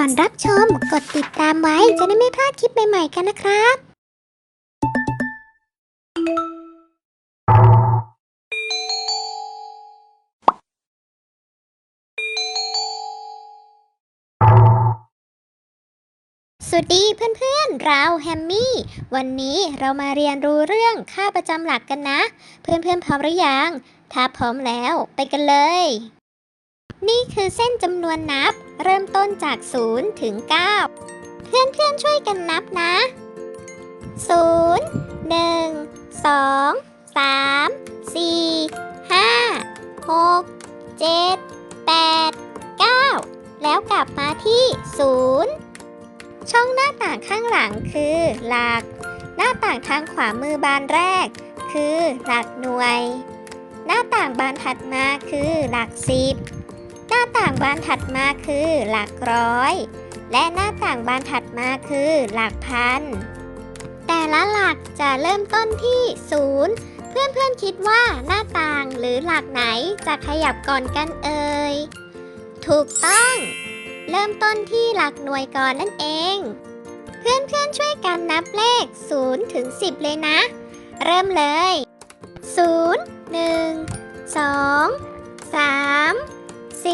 ก่อนรับชม กดติดตามไว้จะได้ไม่พลาดคลิปใหม่ๆกันนะครับ สวัสดีเพื่อนๆ เราแฮมมี่ วันนี้เรามาเรียนรู้เรื่องค่าประจำหลักกันนะ เพื่อนๆพร้อมหรือยัง ถ้าพร้อมแล้วไปกันเลย นี่คือเส้นจำนวนนับ เริ่มต้นจาก 0 ถึง 9 เพื่อนๆช่วยกันนับนะ 0 1 2 3 4 5 6 7 8 9 แล้วกลับมาที่ 0 ช่องหน้าต่างข้างหลังคือหลัก หน้าต่างทางขวามือบานแรก คือหลักหน่วย หน้าต่างบานถัดมาคือหลักสิบ หน้าต่างบานถัดมาคือหลักร้อย และหน้าต่างบานถัดมาคือหลักพัน แต่ละหลักจะเริ่มต้นที่ศูนย์เพื่อนๆคิดว่าหน้าต่างหรือหลักไหนจะขยับก่อนกันเอ่ย ถูกต้อง เริ่มต้นที่หลักหน่วยก่อนนั่นเอง เพื่อนๆช่วยกันนับเลข0ถึง10 เลยนะ เริ่มเลย 0 1 2 3 4 5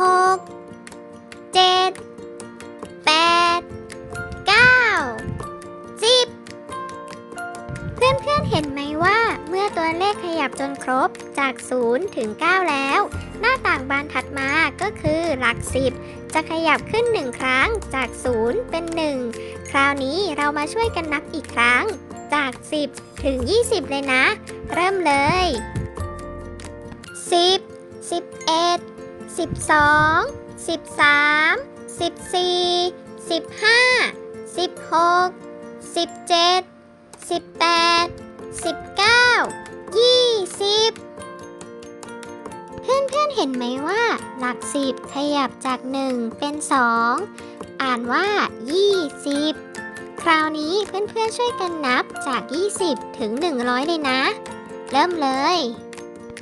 6 7 8 9 10เพื่อนๆเห็นไหมว่าเมื่อตัวเลขขยับจนครบจาก 0 ถึง 9 แล้ว หน้าต่างบานถัดมาก็คือหลัก 10 จะขยับขึ้น 1 ครั้งจาก 0 เป็น 1 คราวนี้เรามาช่วยกันนับอีกครั้งจาก 10 ถึง 20 เลยนะ เริ่มเลย 10 11 12 13 14 15 16 17 18 19 20เพื่อนๆเห็นไหมว่า หลักสิบขยับจาก1เป็น2อ่านว่า20คราวนี้เพื่อนๆช่วยกันนับจาก 20 ถึง 100 เลยนะ เริ่มเลย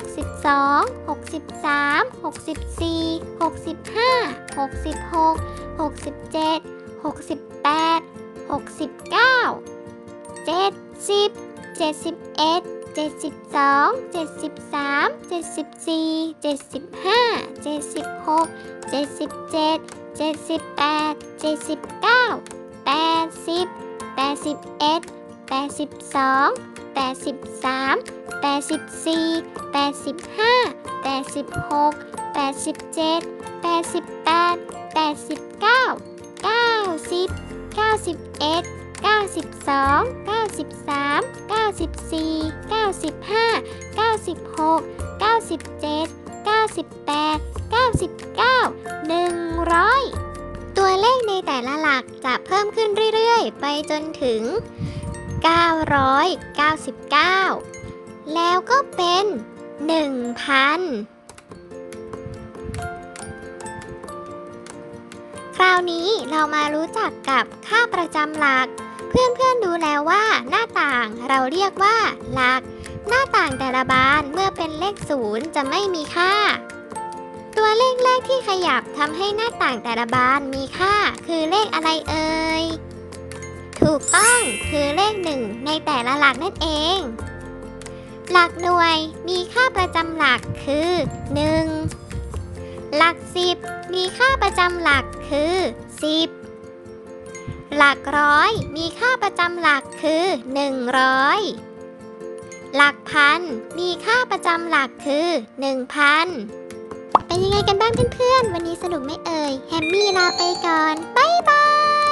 62 63 64 65 66 67 68 69 70 71 72 73 74 75 76 77 78 79 80 81 82 83 84 85 86 87 88 89 90 91 92 93 94 95 96 97 98 99 100 ตัวเลขในแต่ละหลักจะเพิ่มขึ้นเรื่อย ๆ ไปจนถึง 999 แล้วก็เป็น 1,000 คราวนี้เรามารู้จักกับค่าประจำหลัก เพื่อนๆดูแล้วว่าหน้าต่างเราเรียกว่า หลัก หน้าต่างแต่ละบานเมื่อเป็นเลขศูนย์จะไม่มีค่า ตัวเลขแรกที่ขยับทำให้หน้าต่างแต่ละบานมีค่า คือเลขอะไรเอ่ย ถูกต้องคือเลขหนึ่งในแต่ละหลักนั่นเอง หลักหน่วยมีค่าประจำหลักคือ 1 หลักสิบมีค่าประจำหลักคือ 10 หลักร้อยมีค่าประจำหลักคือ 100 หลักพันมีค่าประจำหลักคือ 1,000 เป็นยังไงกันบ้างเพื่อนๆ วันนี้สนุกไหมเอ่ย แฮมมี่ลาไปก่อน บ๊ายบา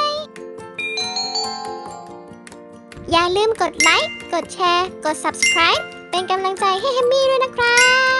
ย อย่าลืมกดไลค์ กดแชร์ กด subscribe เป็นกำลังใจให้แฮมมี่ด้วยนะครับ